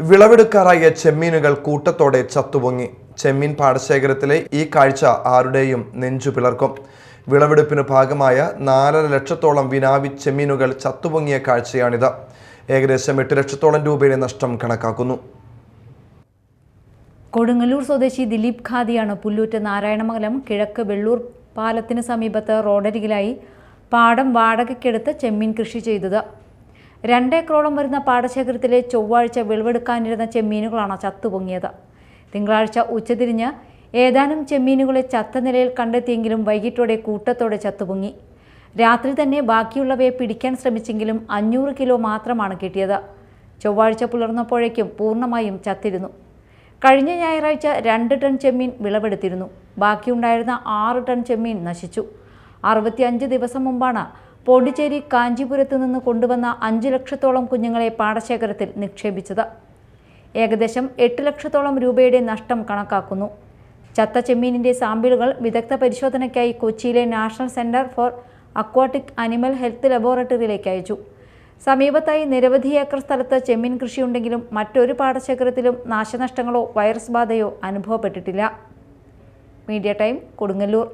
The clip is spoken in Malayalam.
വിളവെടുക്കാറായ ചെമ്മീനുകൾ കൂട്ടത്തോടെ ചത്തുപൊങ്ങി. ചെമ്മീൻ പാടശേഖരത്തിലെ ഈ കാഴ്ച ആരുടെയും നെഞ്ചു പിളർക്കും. വിളവെടുപ്പിന് ഭാഗമായ നാലര ലക്ഷത്തോളം വിനാവി ചെമ്മീനുകൾ ചത്തുപൊങ്ങിയ കാഴ്ചയാണിത്. ഏകദേശം എട്ട് ലക്ഷത്തോളം രൂപയുടെ നഷ്ടം കണക്കാക്കുന്നു. കൊടുങ്ങല്ലൂർ സ്വദേശി ദിലീപ് ഖാദിയാണ് പുല്ലൂറ്റ് നാരായണമംഗലം കിഴക്ക് വെള്ളൂർ പാലത്തിന് സമീപത്ത് റോഡരികിലായി പാടം വാടകയ്ക്കെടുത്ത് ചെമ്മീൻ കൃഷി ചെയ്തത്. രണ്ടേക്കറോളം വരുന്ന പാടശേഖരത്തിലെ ചൊവ്വാഴ്ച വിളവെടുക്കാനിരുന്ന ചെമ്മീനുകളാണ് ചത്തുപൊങ്ങിയത്. തിങ്കളാഴ്ച ഉച്ചതിരിഞ്ഞ് ഏതാനും ചെമ്മീനുകളെ ചത്ത നിലയിൽ കണ്ടെത്തിയെങ്കിലും വൈകിട്ടോടെ കൂട്ടത്തോടെ ചത്തുപൊങ്ങി. രാത്രി തന്നെ ബാക്കിയുള്ളവയെ പിടിക്കാൻ ശ്രമിച്ചെങ്കിലും അഞ്ഞൂറ് കിലോ മാത്രമാണ് കിട്ടിയത്. ചൊവ്വാഴ്ച പുലർന്നപ്പോഴേക്കും പൂർണമായും ചത്തിരുന്നു. കഴിഞ്ഞ ഞായറാഴ്ച രണ്ട് ടൺ ചെമ്മീൻ വിളവെടുത്തിരുന്നു. ബാക്കിയുണ്ടായിരുന്ന ആറ് ടൺ ചെമ്മീൻ നശിച്ചു. അറുപത്തിയഞ്ച് ദിവസം മുമ്പാണ് പോണ്ടിച്ചേരി കാഞ്ചീപുരത്ത് നിന്ന് കൊണ്ടുവന്ന അഞ്ച് ലക്ഷത്തോളം കുഞ്ഞുങ്ങളെ പാടശേഖരത്തിൽ നിക്ഷേപിച്ചത്. ഏകദേശം എട്ട് ലക്ഷത്തോളം രൂപയുടെ നഷ്ടം കണക്കാക്കുന്നു. ചത്ത ചെമ്മീനിന്റെ സാമ്പിളുകൾ വിദഗ്ധ പരിശോധനയ്ക്കായി കൊച്ചിയിലെ national centre for aquatic animal health ലബോറട്ടറിയിലേക്ക് അയച്ചു. സമീപത്തായി നിരവധി ഏക്കർ സ്ഥലത്ത് ചെമ്മീൻ കൃഷിയുണ്ടെങ്കിലും മറ്റൊരു പാടശേഖരത്തിലും നാശനഷ്ടങ്ങളോ വൈറസ് ബാധയോ അനുഭവപ്പെട്ടിട്ടില്ല. Media time Kodungallur.